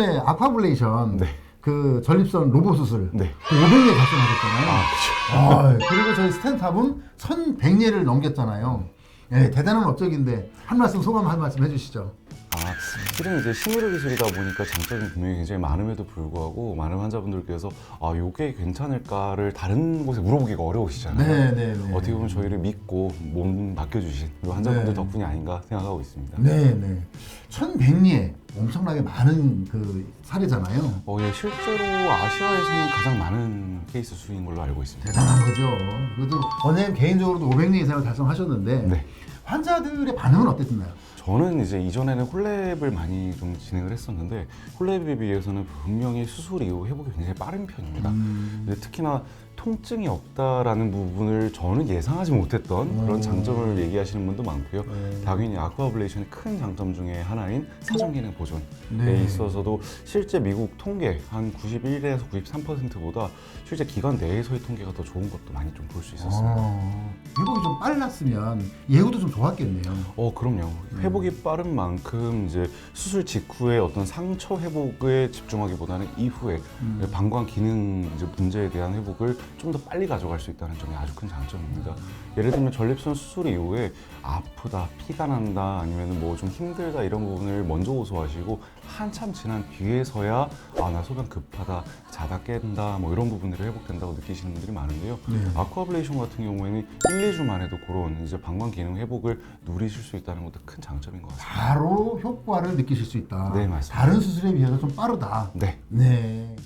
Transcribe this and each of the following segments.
이전에 아쿠아블레이션 네. 그 전립선 로봇 수술 네. 그 500예 달성하셨잖아요. 아, 그렇죠. 아, 그리고 저희 스탠탑은 1100예를 넘겼잖아요. 예, 대단한 업적인데 한 말씀 소감 한 말씀 해주시죠. 아, 실은 이제 심의료 기술이다 보니까 장점이 분명히 굉장히 많음에도 불구하고 많은 환자분들께서 아, 요게 괜찮을까를 다른 곳에 물어보기가 어려우시잖아요. 네, 네, 네. 어떻게 보면 저희를 믿고 몸 맡겨주신 이 환자분들 네. 덕분이 아닌가 생각하고 있습니다. 네, 네. 1100예 엄청나게 많은 그 사례잖아요. 어, 예, 실제로 아시아에서는 가장 많은 케이스 수인 걸로 알고 있습니다. 대단한 거죠. 그래도 원장님 개인적으로도 500예 이상을 달성하셨는데 네. 환자들의 반응은 어땠나요? 저는 이제 이전에는 홀랩을 많이 좀 진행을 했었는데 홀랩에 비해서는 분명히 수술 이후 회복이 굉장히 빠른 편입니다. 음. 특히나 통증이 없다라는 부분을 저는 예상하지 못했던 음. 그런 장점을 얘기하시는 분도 많고요. 네. 당연히 아쿠아블레이션의 큰 장점 중에 하나인 사전 기능 보존에 네. 있어서도 실제 미국 통계 한 91에서 93%보다 실제 기관 내에서의 통계가 더 좋은 것도 많이 좀 볼 수 있었습니다. 어, 회복이 좀 빨랐으면 예후도 좀 좋았겠네요. 어 그럼요. 회복이 빠른 만큼 이제 수술 직후의 어떤 상처 회복에 집중하기보다는 이후에 음. 방광 기능 이제 문제에 대한 회복을 좀 더 빨리 가져갈 수 있다는 점이 아주 큰 장점입니다. 예를 들면 전립선 수술 이후에 아프다, 피가 난다, 아니면 뭐 좀 힘들다 이런 부분을 먼저 호소하시고 한참 지난 뒤에서야 아 나 소변 급하다, 자다 깬다, 뭐 이런 부분들이 회복된다고 느끼시는 분들이 많은데요. 네. 아쿠아블레이션 같은 경우에는 1, 2주만 해도 그런 이제 방광 기능 회복을 누리실 수 있다는 것도 큰 장점인 것 같습니다. 바로 효과를 느끼실 수 있다. 네, 맞습니다. 다른 수술에 비해서 좀 빠르다. 네. 네.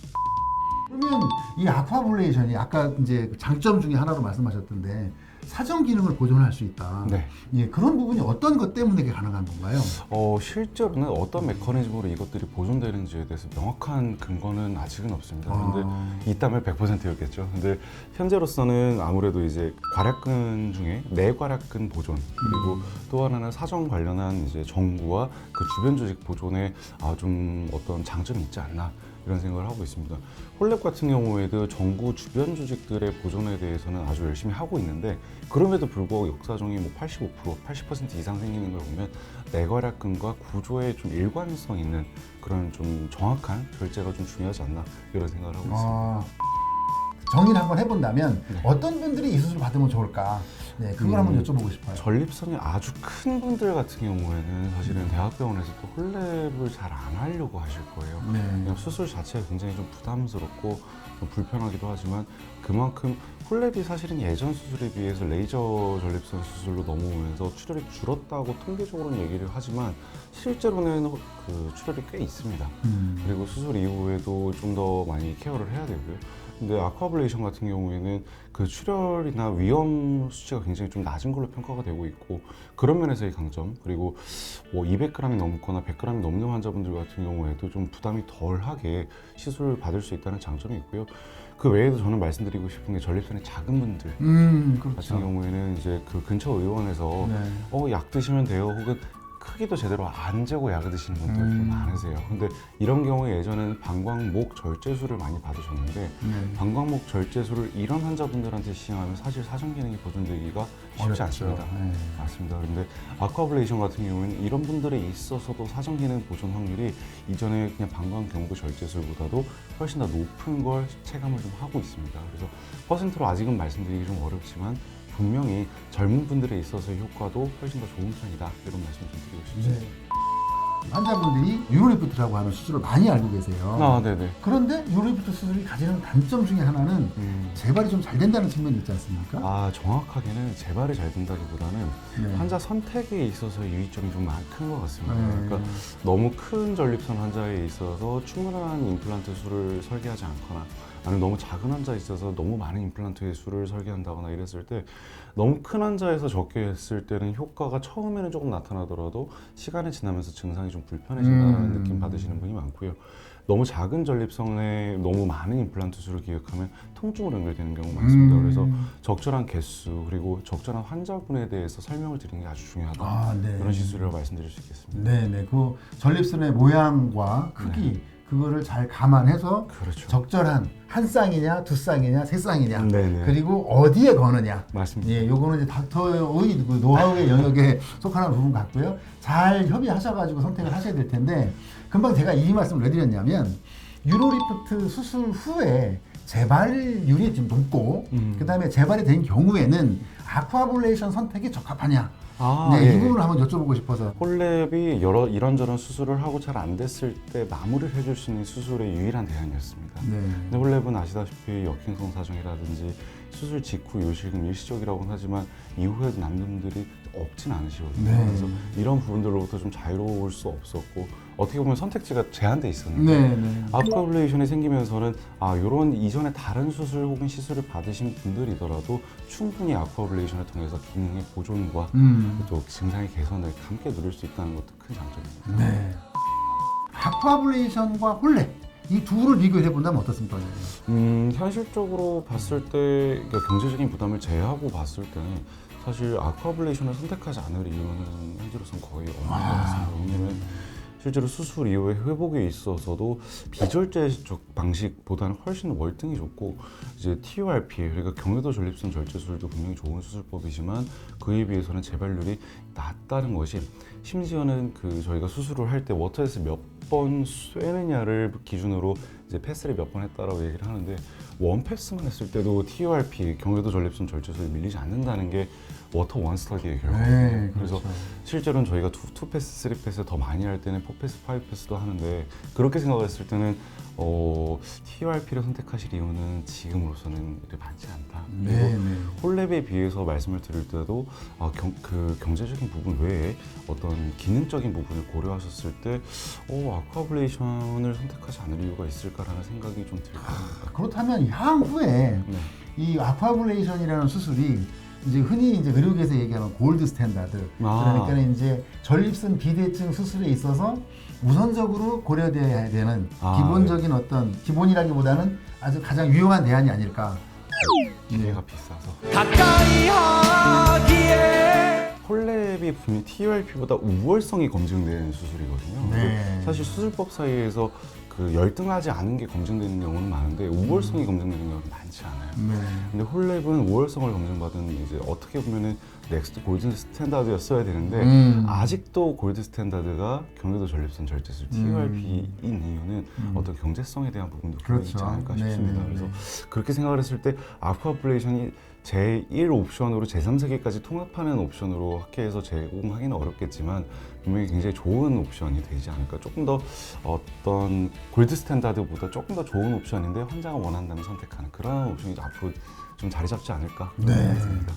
이 아쿠아블레이션이 아까 이제 그 장점 중에 하나로 말씀하셨던데 사전 기능을 보존할 수 있다. 네. 예, 그런 부분이 어떤 것 때문에 가능한 건가요? 어, 실제로는 어떤 메커니즘으로 이것들이 보존되는지에 대해서 명확한 근거는 아직은 없습니다. 그런데 아. 있다면 100%였겠죠. 근데 현재로서는 아무래도 이제 괄약근 중에 내괄약근 보존 그리고 또 하나는 사정 관련한 이제 정구와 그 주변 조직 보존에 아, 좀 어떤 장점이 있지 않나 이런 생각을 하고 있습니다. 홀랩 같은 경우에도 정구 주변 조직들의 보존에 대해서는 아주 열심히 하고 있는데 그럼에도 불구하고 역사정이 뭐 85%, 80% 이상 생기는 걸 보면 내괄약근과 구조에 좀 일관성 있는 그런 좀 정확한 결제가 좀 중요하지 않나 이런 생각을 하고 있습니다. 아, 정리를 한번 해본다면 네. 어떤 분들이 이 수술 받으면 좋을까? 네, 그걸 음, 한번 여쭤보고 싶어요. 전립선이 아주 큰 분들 같은 경우에는 사실은 대학병원에서 또 홀랩을 잘 안 하려고 하실 거예요. 네. 그냥 수술 자체가 굉장히 좀 부담스럽고 좀 불편하기도 하지만 그만큼 홀랩이 사실은 예전 수술에 비해서 레이저 전립선 수술로 넘어오면서 출혈이 줄었다고 통계적으로는 얘기를 하지만 실제로는 그 출혈이 꽤 있습니다. 음. 그리고 수술 이후에도 좀 더 많이 케어를 해야 되고요. 근데 아쿠아블레이션 같은 경우에는 그 출혈이나 위험 수치가 굉장히 좀 낮은 걸로 평가가 되고 있고 그런 면에서의 강점 그리고 뭐 200g이 넘거나 100g이 넘는 환자분들 같은 경우에도 좀 부담이 덜하게 시술을 받을 수 있다는 장점이 있고요. 그 외에도 저는 말씀드리고 싶은 게 전립선이 작은 분들 음, 같은 그렇죠. 경우에는 이제 그 근처 의원에서 네. 어, 약 드시면 돼요. 혹은 크기도 제대로 안 재고 약 드시는 분들이 좀 음. 많으세요. 근데 이런 경우에 예전에는 방광목 절제술을 많이 받으셨는데 네. 방광목 절제술을 이런 환자분들한테 시행하면 사실 사전 기능이 보존되기가 쉽지 어렵죠. 않습니다. 네. 맞습니다. 그런데 아쿠아블레이션 같은 경우에는 이런 분들에 있어서도 사전 기능 보존 확률이 이전에 그냥 방광 경부 절제술보다도 훨씬 더 높은 걸 체감을 좀 하고 있습니다. 그래서 퍼센트로 아직은 말씀드리기 좀 어렵지만 분명히 젊은 분들에 있어서의 효과도 훨씬 더 좋은 편이다 이런 말씀 좀 드리고 싶습니다. 네. 환자분들이 유로리프트라고 하는 수술을 많이 알고 계세요. 아, 네네. 그런데 유로리프트 수술이 가지는 단점 중에 하나는 음. 재발이 좀 잘 된다는 측면이 있지 않습니까? 아 정확하게는 재발이 잘 된다기보다는 네. 환자 선택에 있어서 유의점이 좀 큰 것 같습니다. 네. 그러니까 너무 큰 전립선 환자에 있어서 충분한 임플란트 수를 설계하지 않거나 아니면 너무 작은 환자에 있어서 너무 많은 임플란트 수를 설계한다거나 이랬을 때 너무 큰 환자에서 적게 했을 때는 효과가 처음에는 조금 나타나더라도 시간이 지나면서 증상이 좀 불편해진다는 음. 느낌 받으시는 분이 많고요. 너무 작은 전립선에 너무 많은 임플란트 수를 기획하면 통증으로 연결되는 경우가 많습니다. 음. 그래서 적절한 개수 그리고 적절한 환자분에 대해서 설명을 드리는 게 아주 중요하다. 아, 네. 그런 시술이라고 말씀드릴 수 있겠습니다. 네 네. 그 전립선의 모양과 크기 네. 그 그거를 잘 감안해서 그렇죠. 적절한 한 쌍이냐 두 쌍이냐 세 쌍이냐 네네. 그리고 어디에 거느냐 맞습니다. 예, 요거는 이제 닥터의 그 노하우의 영역에 속하는 부분 같고요. 잘 협의하셔가지고 선택을 하셔야 될 텐데 금방 제가 이 말씀을 왜 드렸냐면 유로리프트 수술 후에 재발률이 좀 높고 음. 그다음에 재발이 된 경우에는 아쿠아블레이션 선택이 적합하냐? 아, 네, 예. 이 부분을 한번 여쭤보고 싶어서. 홀랩이 여러 이런저런 수술을 하고 잘 안 됐을 때 마무리를 해줄 수 있는 수술의 유일한 대안이었습니다. 네. 근데 홀랩은 아시다시피 역행성 사정이라든지 수술 직후 요실금 일시적이라고는 하지만 이후에 남는 분들이 없진 않으시거든요. 네. 그래서 이런 부분들로부터 좀 자유로울 수 없었고 어떻게 보면 선택지가 제한돼 있었는데 네, 네. 아쿠아블레이션이 생기면서는 아 이런 이전에 다른 수술 혹은 시술을 받으신 분들이더라도 충분히 아쿠아블레이션을 통해서 기능의 보존과 음. 또 증상의 개선을 함께 누릴 수 있다는 것도 큰 장점입니다. 네. 아쿠아블레이션과 홀레 이 두를 비교해 본다면 어떻습니까? 음, 현실적으로 봤을 때 그러니까 경제적인 부담을 제외하고 봤을 때는 사실 아쿠아블레이션을 선택하지 않을 이유는 현재로선 거의 없는 것 같습니다. 왜냐면 실제로 수술 이후의 회복에 있어서도 비절제적 방식보다는 훨씬 월등히 좋고 이제 TURP 그러니까 경유도 전립선 절제술도 분명히 좋은 수술법이지만 그에 비해서는 재발률이 낮다는 것이 심지어는 그 저희가 수술을 할 때 워터에서 몇 번 쐬느냐를 기준으로 이제 패스를 몇 번 했다라고 얘기를 하는데 원 패스만 했을 때도 TURP 경유도 전립선 절제술이 밀리지 않는다는 게 워터 원 스터디의 결과거든요. 네, 그래서 그렇죠. 실제로는 저희가 투, 투 패스, 쓰리 패스 더 많이 할 때는 포 패스, 파이브 패스도 하는데 그렇게 생각했을 때는 어, TURP를 선택하실 이유는 지금으로서는 많지 않다. 그리고 네, 네. 홀랩에 비해서 말씀을 드릴 때도 아, 경, 그 경제적인 부분 외에 어떤 기능적인 부분을 고려하셨을 때 어, 아쿠아블레이션을 선택하지 않을 이유가 있을까라는 생각이 좀 들긴 합니다. 그렇다면 향후에 네. 이 아쿠아블레이션이라는 수술이 이제 흔히 이제 의료계에서 얘기하는 골드 스탠다드 아. 그러니까 이제 전립선 비대증 수술에 있어서 우선적으로 고려되어야 되는 아, 기본적인 어떤 기본이라기보다는 아주 가장 유용한 대안이 아닐까. 기계가 비싸서 가까이 하기에 홀랩이 분명히 TURP보다 우월성이 검증된 수술이거든요. 네. 사실 수술법 사이에서 그 열등하지 않은 게 검증되는 경우는 많은데 우월성이 검증되는 경우는 많지 않아요. 네. 근데 홀랩은 우월성을 검증받은 이제 어떻게 보면은 넥스트 골든 스탠다드였어야 되는데 음. 아직도 골드 스탠다드가 경기도 전립선 절제술 TURP인 이유는 어떤 경제성에 대한 부분도 분명히 있지 음. 그렇죠. 않을까 네, 싶습니다. 네, 그래서 네. 그렇게 생각을 했을 때 아쿠아블레이션이 제1 옵션으로 제3세계까지 통합하는 옵션으로 학회에서 제공하기는 어렵겠지만 분명히 굉장히 좋은 옵션이 되지 않을까 조금 더 어떤 골드 스탠다드보다 조금 더 좋은 옵션인데 환자가 원한다면 선택하는 그런 옵션이 앞으로 좀 자리 잡지 않을까 네. 생각합니다.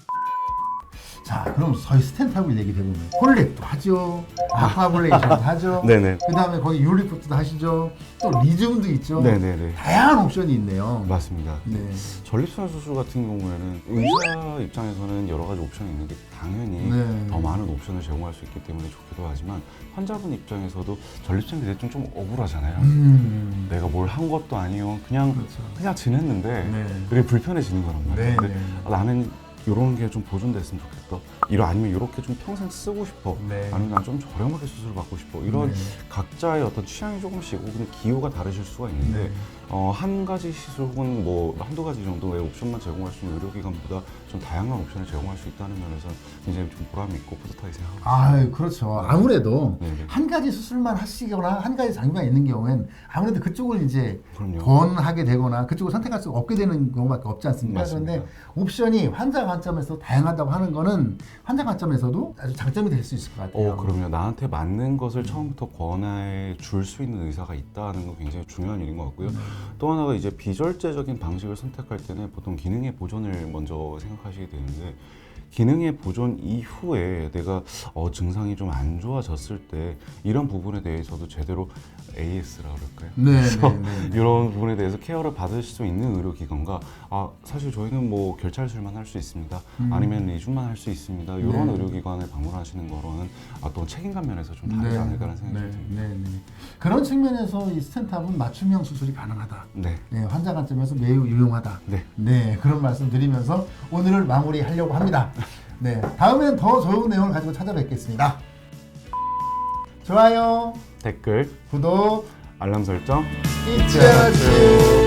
자, 그럼 저희 스탠탑을 얘기해 보면 홀랩도 하죠, 아쿠아블레이션도 하죠. 네네. 그 다음에 거기 유리프트도 하시죠. 또 리즘도 있죠. 네네네. 다양한 옵션이 있네요. 맞습니다. 네. 전립선 수술 같은 경우에는 의사 입장에서는 여러 가지 옵션이 있는 게 당연히 네. 더 많은 옵션을 제공할 수 있기 때문에 좋기도 하지만 환자분 입장에서도 전립선 비대증 좀 억울하잖아요. 음. 내가 뭘 한 것도 아니요. 그냥 그렇죠. 그냥 지냈는데 네. 그게 불편해지는 거란 말이에요. 네, 근데 네. 아, 나는 이런 게 좀 보존됐으면 좋겠다. 이러 아니면 이렇게 좀 평생 쓰고 싶어. 네. 아니면 난 좀 저렴하게 수술 받고 싶어. 이런 네. 각자의 어떤 취향이 조금씩 혹은 기호가 다르실 수가 있는데 네. 어, 한 가지 시술 혹은 뭐 한두 가지 정도의 옵션만 제공할 수 있는 의료기관보다 좀 다양한 옵션을 제공할 수 있다는 면에서 굉장히 좀 보람이 있고 뿌듯하게 생각하고 아, 그렇죠. 아무래도 네, 네. 한 가지 수술만 하시거나 한 가지 장비가 있는 경우엔 아무래도 그쪽을 이제 그럼요. 권하게 되거나 그쪽을 선택할 수가 없게 되는 경우밖에 없지 않습니까? 맞습니다. 그런데 옵션이 환자 관점에서 다양하다고 하는 거는 환자 관점에서도 아주 장점이 될 수 있을 것 같아요. 어, 그럼요. 나한테 맞는 것을 처음부터 권해 줄 수 있는 의사가 있다는 건 굉장히 중요한 일인 것 같고요. 또 하나가 이제 비절제적인 방식을 선택할 때는 보통 기능의 보존을 먼저 생각 하시게 되는데 기능의 보존 이후에 내가 어, 증상이 좀 안 좋아졌을 때 이런 부분에 대해서도 제대로 AS라 그럴까요? 네, 그래서 네, 네, 네. 이런 부분에 대해서 케어를 받으실 수 있는 의료기관과 아 사실 저희는 뭐 결찰술만 할 수 있습니다 아니면 리준만 할 수 있습니다 이런 음. 네. 의료기관을 방문하시는 거로는 아, 또 책임감 면에서 좀 다르지 않을까라는 생각이 네, 듭니다 네, 네. 그런 측면에서 이 스탠탑은 맞춤형 수술이 가능하다. 네. 네, 환자 관점에서 매우 유용하다. 네. 네, 그런 말씀 드리면서 오늘을 마무리하려고 합니다. 네, 다음엔 더 좋은 내용을 가지고 찾아뵙겠습니다. 좋아요, 댓글 구독, 알람 설정 잊지 않았죠.